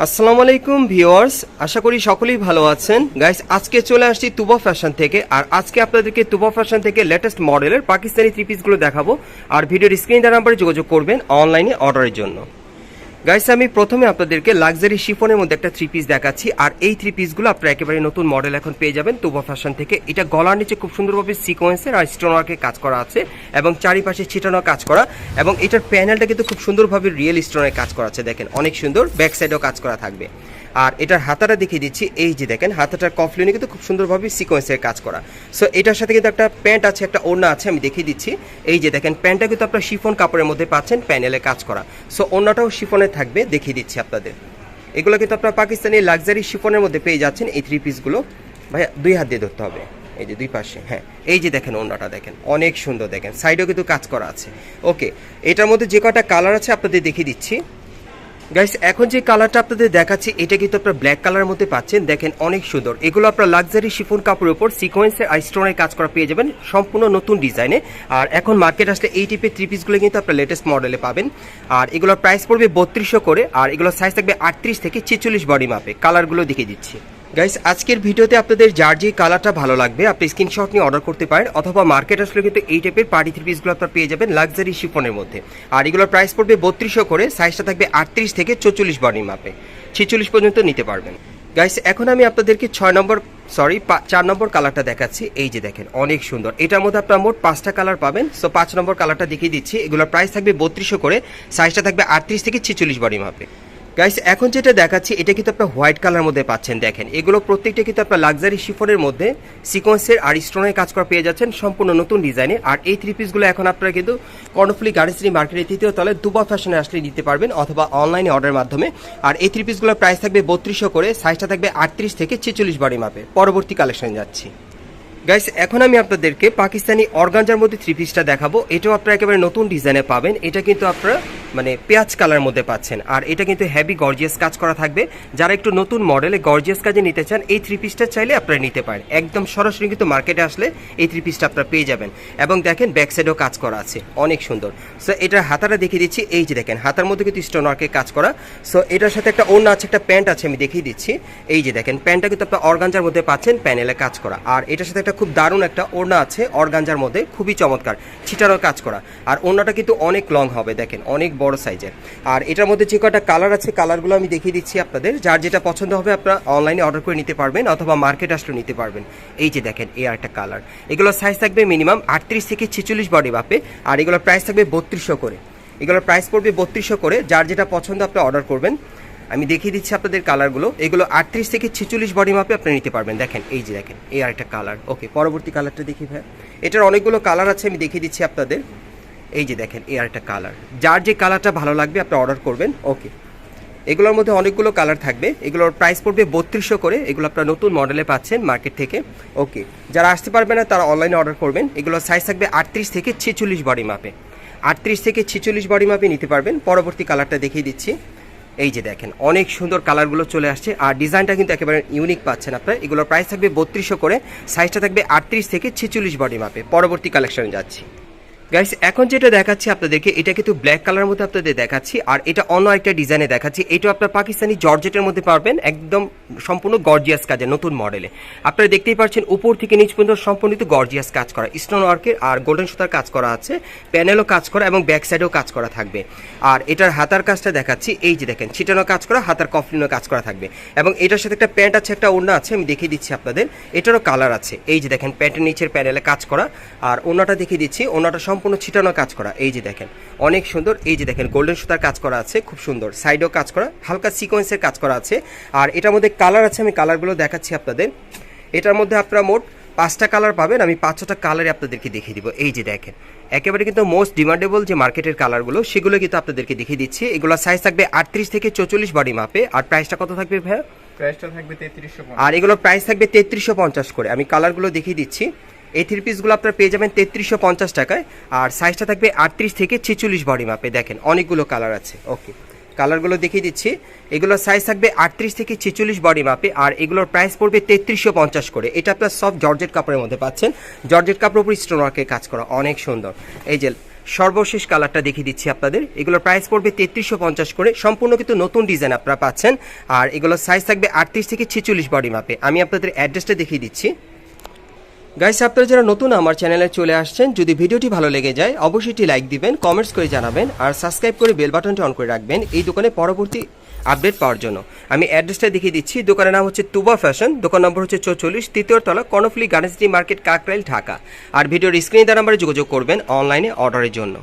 আসসালামু আলাইকুম ভিওয়ার্স আশা করি সকলেই ভালো আছেন। গাইস আজকে চলে আসছি তুবা ফ্যাশন থেকে। আর আজকে আপনাদেরকে তুবা ফ্যাশন থেকে লেটেস্ট মডেলের পাকিস্তানি থ্রি পিসগুলো দেখাবো। আর ভিডিওর স্ক্রিন দেওয়ার নাম্বারে যোগাযোগ করবেন অনলাইনে অর্ডারের জন্য। গাইস আমি প্রথমে আপনাদেরকে লাক্সারি শিফনের মধ্যে একটা থ্রি পিস দেখাচ্ছি, আর এই থ্রি পিসগুলো আপনারা একেবারে নতুন মডেল এখন পেয়ে যাবেন তুবা ফ্যাশন থেকে। এটা গলার নিচে খুব সুন্দরভাবে সিকোয়েন্সের আর স্টোন ওয়ার্কের কাজ করা আছে, এবং চারিপাশে ছিটানো কাজ করা, এবং এটার প্যানেলটা কিন্তু খুব সুন্দরভাবে রিয়েল স্টোনের কাজ করা আছে, দেখেন, অনেক সুন্দর ব্যাক সাইডেও কাজ করা থাকবে। আর এটার হাতাটা দেখিয়ে দিচ্ছি, এই যে দেখেন হাতাটার কফলিনে কিন্তু খুব সুন্দরভাবে সিকোয়েন্সের কাজ করা। সো এটার সাথে কিন্তু একটা প্যান্ট আছে, একটা ওড়না আছে, আমি দেখিয়ে দিচ্ছি। এই যে দেখেন প্যান্টটা কিন্তু আপনার শিফন কাপড়ের মধ্যে পাচ্ছেন প্যানেলে কাজ করা। সো ওড়নাটাও শিফনে থাকবে, দেখিয়ে দিচ্ছি আপনাদের। এগুলো কিন্তু আপনার পাকিস্তানি লাক্সারি শিফনের মধ্যে পেয়ে যাচ্ছেন, এই থ্রি পিসগুলো ভাইয়া, দুই হাত দিয়ে ধরতে হবে। এই যে দুই পাশে হ্যাঁ। এই যে দেখেন, ওড়নাটা দেখেন, অনেক সুন্দর দেখেন। সাইডেও কিন্তু কাজ করা আছে। ওকে এটার মধ্যে যে কটা কালার আছে আপনাদের দেখিয়ে দিচ্ছি। গাইস এখন যে কালারটা আপনাদের দেখাচ্ছি, এটা কিন্তু আপনার ব্ল্যাক কালারের মধ্যে পাচ্ছেন। দেখেন, অনেক সুন্দর। এগুলো আপনার লাক্সারি শিফন কাপড়ের উপর সিকোয়েন্সের আইস্টোনের কাজ করা পেয়ে যাবেন সম্পূর্ণ নতুন ডিজাইনে আর এখন মার্কেট আসলে এই টাইপের থ্রি পিসগুলো কিন্তু আপনার লেটেস্ট মডেলে পাবেন। আর এগুলোর প্রাইস পড়বে বত্রিশশো করে, আর এগুলোর সাইজ থাকবে আটত্রিশ থেকে ছেচল্লিশ বডি মাপে কালারগুলো দেখে দিচ্ছি। গাইস আজকের ভিডিওতে আপনাদের যার যে কালারটা ভালো লাগবে, আপনি স্ক্রিনশট নিয়ে অর্ডার করতে পারেন, অথবা মার্কেট আসলে কিন্তু এই টাইপের পার্টি থ্রি পিসগুলো আপনার পেয়ে যাবেন লাক্সারি শিফনের মধ্যে। আর এগুলোর প্রাইস পড়বে বত্রিশশো করে সাইজটা থাকবে আটত্রিশ থেকে চৌচল্লিশ বডি মাপে ছেচল্লিশ পর্যন্ত নিতে পারবেন। গাইস এখন আমি আপনাদেরকে ছয় নম্বর সরি চার নম্বর কালারটা দেখাচ্ছি। এই যে দেখেন, অনেক সুন্দর। এটার মধ্যে আপনার মোট পাঁচটা কালার পাবেন। সো পাঁচ নম্বর কালারটা দেখিয়ে দিচ্ছি। এগুলোর প্রাইস থাকবে বত্রিশশো করে সাইজটা থাকবে আটত্রিশ থেকে ছেচল্লিশ বডি মাপে গাইস এখন যেটা দেখাচ্ছি, এটা কিন্তু আপনার হোয়াইট কালার মধ্যে পাচ্ছেন, দেখেন। এগুলো প্রত্যেকটা কিন্তু আপনার লাক্সারি শিফনের মধ্যে সিকোয়েন্সের আর স্টোনের কাজ করা পেয়ে যাচ্ছেন, সম্পূর্ণ নতুন ডিজাইনে আর এই থ্রি পিসগুলো এখন আপনারা কিন্তু কর্ণফুলি গার্ডেন্সি মার্কেটের তৃতীয় তলে দুবা ফ্যাশনে আসলে নিতে পারবেন অথবা অনলাইনে অর্ডারের মাধ্যমে। আর এই থ্রি পিসগুলোর প্রাইস থাকবে বত্রিশশো করে সাইজটা থাকবে আটত্রিশ থেকে ছেচল্লিশ বাড়ি মাপে পরবর্তী কালেকশনে যাচ্ছি। গাইস এখন আমি আপনাদেরকে পাকিস্তানি অর্গানজার মধ্যে থ্রি পিসটা দেখাবো। এটাও আপনারা একেবারে নতুন ডিজাইনে পাবেন। এটা কিন্তু আপনারা মানে পেঁয়াজ কালার মধ্যে পাচ্ছেন। আর এটা কিন্তু হেভি গর্জিয়াস কাজ করা থাকবে। যারা একটু নতুন মডেলে গর্জিয়াস কাজে নিতে চান, এই থ্রি পিসটা চাইলে আপনারা নিতে পারেন। একদম সরাসরি কিন্তু মার্কেটে আসলে এই থ্রি পিসটা আপনারা পেয়ে যাবেন। এবং দেখেন ব্যাক সাইডেও কাজ করা আছে। অনেক সুন্দর। সো এটার হাতাটা দেখিয়ে দিচ্ছি। এই যে দেখেন, হাতার মধ্যে কিন্তু স্টোন ওয়ার্কের কাজ করা। সো এটার সাথে একটা ওড়না আছে, একটা প্যান্ট আছে, আমি দেখিয়ে দিচ্ছি। এই যে দেখেন প্যান্টটা কিন্তু আপনার অর্গানজার মধ্যে পাচ্ছেন প্যানেলে কাজ করা। আর এটার সাথে একটা খুব দারুণ একটা ওড়না আছে, অর্গানজার মধ্যে, খুবই চমৎকার ছিটারও কাজ করা। আর ওড়নাটা কিন্তু অনেক লং হবে, দেখেন, অনেক বড় সাইজের। আর এটার মধ্যে যে কটা কালার আছে কালারগুলো আমি দেখিয়ে দিচ্ছি আপনাদের। যার যেটা পছন্দ হবে, আপনারা অনলাইনে অর্ডার করে নিতে পারবেন, অথবা মার্কেট আসলে নিতে পারবেন। এই যে দেখেন, এই একটা কালার এগুলোর সাইজ থাকবে মিনিমাম আটত্রিশ থেকে ছেচল্লিশ বডি বাপে আর এগুলোর প্রাইস থাকবে বত্রিশশো করে। এগুলোর প্রাইস পড়বে বত্রিশশো করে। যার যেটা পছন্দ, আপনি অর্ডার করবেন। আমি দেখিয়ে দিচ্ছি আপনাদের কালারগুলো। এগুলো আটত্রিশ থেকে ছেচল্লিশ বডি মাপে আপনি নিতে পারবেন। দেখেন, এই যে দেখেন, এই আরেকটা কালার। ওকে, পরবর্তী কালারটা দেখি ভাই। এটার অনেকগুলো কালার আছে, আমি দেখিয়ে দিচ্ছি আপনাদের। এই যে দেখেন, এই আরেকটা কালার। যার যে কালারটা ভালো লাগবে, আপনি অর্ডার করবেন। ওকে, এগুলোর মধ্যে অনেকগুলো কালার থাকবে। এগুলোর প্রাইস পড়বে বত্রিশশো করে। এগুলো আপনার নতুন মডেলে পাচ্ছেন মার্কেট থেকে। ওকে, যারা আসতে পারবে না, তারা অনলাইনে অর্ডার করবেন। এগুলোর সাইজ থাকবে আটত্রিশ থেকে ছেচল্লিশ বডি মাপে আটত্রিশ থেকে ছেচল্লিশ বডি মাপে নিতে পারবেন। পরবর্তী কালারটা দেখিয়ে দিচ্ছি। এই যে দেখেন, অনেক সুন্দর কালারগুলো চলে আসছে আর ডিজাইনটা কিন্তু একেবারে ইউনিক পাচ্ছেন আপনার। এগুলোর প্রাইস থাকবে বত্রিশশো করে সাইজটা থাকবে আটত্রিশ থেকে ছেচল্লিশ বডি মাপে পরবর্তী কালেকশনে যাচ্ছি। গাইস এখন যেটা দেখাচ্ছি আপনাদেরকে, এটা কিন্তু ব্ল্যাক কালারের মধ্যে আপনাদের দেখাচ্ছি, আর এটা অন্য একটা ডিজাইনে দেখাচ্ছি। এটা আপনার পাকিস্তানি জর্জেটের মধ্যে পারবেন, একদম সম্পূর্ণ গর্জিয়াস কাজে নতুন মডেলে আপনারা দেখতেই পাচ্ছেন, উপর থেকে নিচ পর্যন্ত সম্পূর্ণ গর্জিয়াস কাজ করা। স্টোন ওয়ার্কের আর গোল্ডেন সুতার কাজ করা আছে প্যানেলও কাজ করা এবং ব্যাক সাইডেও কাজ করা থাকবে। আর এটার হাতার কাজটা দেখাচ্ছি, এই যে দেখেন ছিটানো কাজ করা, হাতার কফলিনও কাজ করা থাকবে। এবং এটার সাথে একটা প্যান্ট আছে, একটা ওড়না আছে, আমি দেখিয়ে দিচ্ছি আপনাদের। এটারও কালার আছে। এই যে দেখেন, প্যান্টের নিচের প্যানেলে কাজ করা। আর ওনাটা দেখিয়ে দিচ্ছি ওনাটা সম্পূর্ণ ছিটানো কাজ করা। এই যে দেখেন অনেক সুন্দর। এই যে দেখেন গোল্ডেন সুতার কাজ করা আছে খুব সুন্দর। সাইডেও কাজ করা হালকা সিকোয়েন্সের কাজ করা আছে। আর এটার মধ্যে কালার আছে আমি কালারগুলো দেখাচ্ছি আপনাদের। এটার মধ্যে আপনারা মোট পাঁচটা কালার পাবেন আমি পাঁচ ছটা কালারে আপনাদেরকে দেখিয়ে দিব। এই যে দেখেন একেবারে কিন্তু মোস্ট ডিমান্ডেবল যে মার্কেটের কালারগুলো সেগুলো কিন্তু আপনাদেরকে দেখিয়ে দিচ্ছি। এগুলো সাইজ থাকবে আটত্রিশ থেকে চৌচল্লিশ বডি মাপে আর প্রাইসটা কত থাকবে ভাইয়া? প্রাইসটা থাকবে তেত্রিশশো আর এগুলোর প্রাইস থাকবে তেত্রিশশো পঞ্চাশ করে। আমি কালারগুলো দেখিয়ে দিচ্ছি। এই থ্রি পিসগুলো আপনারা পেয়ে যাবেন তেত্রিশশো পঞ্চাশ টাকায়। আর সাইজটা থাকবে আটত্রিশ থেকে ছেচল্লিশ বডি মাপে দেখেন, অনেকগুলো কালার আছে। ওকে কালারগুলো দেখিয়ে দিচ্ছি। এগুলোর সাইজ থাকবে আটত্রিশ থেকে ছেচল্লিশ বডি মাপে আর এগুলোর প্রাইস পড়বে তেত্রিশশো পঞ্চাশ করে। এটা আপনার সব জর্জেট কাপড়ের মধ্যে পাচ্ছেন। জর্জেট কাপড়ের উপর স্টোন ওয়ার্কের কাজ করা, অনেক সুন্দর। এই যে সর্বশেষ কালারটা দেখিয়ে দিচ্ছি আপনাদের। এগুলোর প্রাইস পড়বে তেত্রিশশো পঞ্চাশ করে। সম্পূর্ণ কিন্তু নতুন ডিজাইন আপনারা পাচ্ছেন। আর এগুলোর সাইজ থাকবে আটত্রিশ থেকে ছেচল্লিশ বডি মাপে আমি আপনাদের অ্যাড্রেসটা দেখিয়ে দিচ্ছি। গাইস আপনারা যারা নতুন, আমার চ্যানেলে চলে আসছেন, যদি ভিডিওটি ভালো লেগে যায়, অবশ্যই লাইক দিবেন কমেন্টস করে জানাবেন, আর সাবস্ক্রাইব করে বেল বাটনটি অন করে রাখবেন এই দোকানে পরবর্তী আপডেট পাওয়ার জন্য। আমি অ্যাড্রেসটা দেখিয়ে দিচ্ছি, দোকানের নাম হচ্ছে তুবা ফ্যাশন দোকান নম্বর হচ্ছে চৌচল্লিশ, তৃতীয় তলা, Karnaphuli garden city market Kakrail, Dhaka. আর ভিডিওর স্ক্রিনে দ্বারা নাম্বারে যোগাযোগ করবেন অনলাইনে অর্ডারের জন্য।